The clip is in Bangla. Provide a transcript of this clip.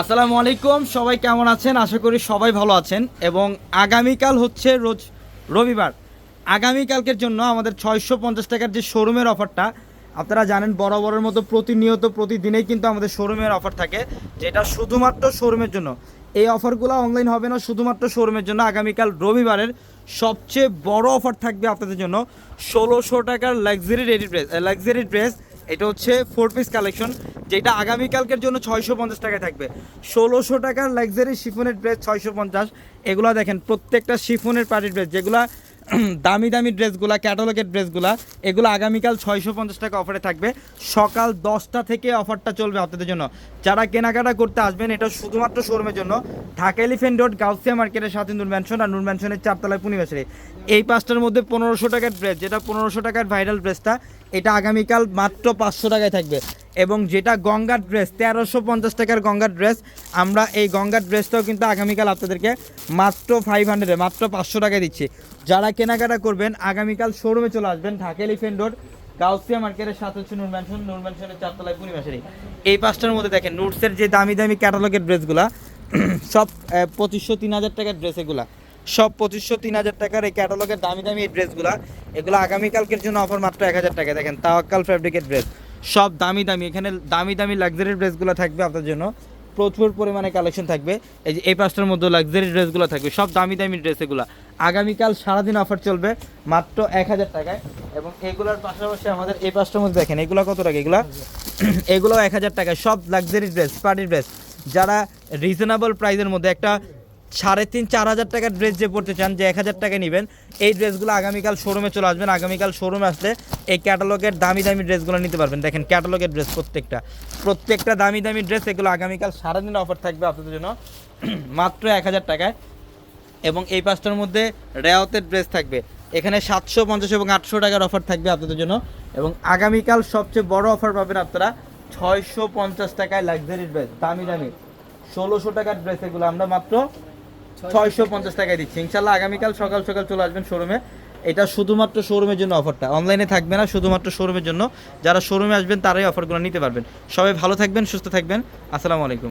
আসসালামু আলাইকুম, সবাই কেমন আছেন? আশা করি সবাই ভালো আছেন। এবং আগামীকাল হচ্ছে রোজ রবিবার। আগামীকালকের জন্য আমাদের ছয়শো পঞ্চাশ টাকার যে শোরুমের অফারটা, আপনারা জানেন বরাবরের মতো প্রতিনিয়ত প্রতিদিনেই কিন্তু আমাদের শোরুমের অফার থাকে, যেটা শুধুমাত্র শোরুমের জন্য। এই অফারগুলো অনলাইন হবে না, শুধুমাত্র শোরুমের জন্য। আগামীকাল রবিবারের সবচেয়ে বড় অফার থাকবে আপনাদের জন্য ষোলোশো টাকার luxury ready dress luxury dress এটা হচ্ছে ফোর পিস কালেকশন যেটা আগামীকালকের জন্য ছয়শো পঞ্চাশ টাকায় থাকবে। ষোলোশো টাকার লাক্সারি শিফনের ড্রেস ছয়শো পঞ্চাশ। এগুলো দেখেন, প্রত্যেকটা শিফনের পার্টির ড্রেস যেগুলা দামি দামি ড্রেসগুলা, ক্যাটালগের ড্রেসগুলা, এগুলো আগামীকাল ছয়শো পঞ্চাশ টাকা অফারে থাকবে। সকাল দশটা থেকে অফারটা চলবে আপনাদের জন্য। যারা কেনাকাটা করতে আসবেন, এটা শুধুমাত্র শোরুমের জন্য। ঢাকা এলিফেন্ট রোড গাউসিয়া মার্কেটের সাথে নূর ম্যানশন আর নূর ম্যানশনের চারতলায় পূর্ণিমাশারি এই পাঁচটার মধ্যে পনেরোশো টাকার ড্রেস যেটা পনেরোশো টাকার ভাইরাল ড্রেসটা এটা আগামীকাল মাত্র পাঁচশো টাকায় থাকবে। এবং যেটা গঙ্গার ড্রেস, তেরোশো পঞ্চাশ টাকার গঙ্গার ড্রেস। আমরা এই গঙ্গার ড্রেসটাও কিন্তু আগামীকাল আপনাদেরকে মাত্র ফাইভ হান্ড্রেডে মাত্র পাঁচশো টাকায় দিচ্ছি। যারা কেনাকাটা করবেন, আগামীকাল শোরুমে চলে আসবেন, ঢাকা এলিফেন্ট রোড গাউসিয়া মার্কেটের সাথে হচ্ছে নূর ম্যানশন, নূর ম্যানশনের চারতলায় পূর্ণিমাশারি এই পাঁচটার মধ্যে দেখেন নুটসের যে দামি দামি ক্যাটালগের ড্রেসগুলা, সব পঁচিশশো তিন হাজার টাকার ড্রেস এগুলা। সব পঁচিশশো তিন হাজার টাকার এই ক্যাটালগের দামি দামি এই ড্রেসগুলা, এগুলো আগামীকালকের জন্য অফার মাত্র এক হাজার টাকা দেখেন, তাওয়াক্কাল ফ্যাব্রিকের ড্রেস সব দামি দামি, এখানে দামি দামি লাক্সারি ড্রেসগুলো থাকবে আপনার জন্য। প্রচুর পরিমাণে কালেকশন থাকবে। এই যে এই পাঁচটার মধ্যে লাক্সারি ড্রেসগুলো থাকবে, সব দামি দামি ড্রেস এগুলো। আগামীকাল সারাদিন অফার চলবে মাত্র এক হাজার টাকায়। এবং এগুলোর পাশাপাশি আমাদের এই পাঁচটার মধ্যে দেখেন, এগুলো কত টাকা এগুলো? এগুলো এক হাজার টাকায়, সব লাক্সারি ড্রেস পার্টি ড্রেস যারা রিজনেবল প্রাইসের মধ্যে একটা সাড়ে তিন, চার হাজার টাকার ড্রেস যে পড়তে চান, যে এক হাজার টাকা নেবেন, এই ড্রেসগুলো আগামীকাল শোরুমে চলে আসবেন। আগামীকাল শোরুমে আসলে এই ক্যাটালগের দামি দামি ড্রেসগুলো নিতে পারবেন। দেখেন ক্যাটালগের ড্রেস প্রত্যেকটা। প্রত্যেকটা দামি দামি ড্রেস এগুলো আগামীকাল সারাদিন অফার থাকবে আপনাদের জন্য। মাত্র এক হাজার টাকায়। এবং এই পাঁচটার মধ্যে রেওয়াতের ড্রেস থাকবে। এখানে সাতশো, পঞ্চাশ এবং আটশো টাকার অফার থাকবে আপনাদের জন্য। এবং আগামীকাল সবচেয়ে বড় অফার পাবেন আপনারা ছয়শো পঞ্চাশ টাকায় লাক্সারি ড্রেস দামি দামি। ষোলোশো টাকার ড্রেস এগুলো আমরা মাত্র ছয়শো পঞ্চাশ টাকায় দিচ্ছি। ইনশাল্লাহ আগামীকাল সকাল সকাল চলে আসবেন শোরুমে। এটা শুধুমাত্র শোরুমের জন্য অফারটা। অনলাইনে থাকবে না, শুধুমাত্র শোরুমের জন্য। যারা শোরুমে আসবেন, তারাই অফারগুলো নিতে পারবেন। সবাই ভালো থাকবেন, সুস্থ থাকবেন। আসসালামু আলাইকুম।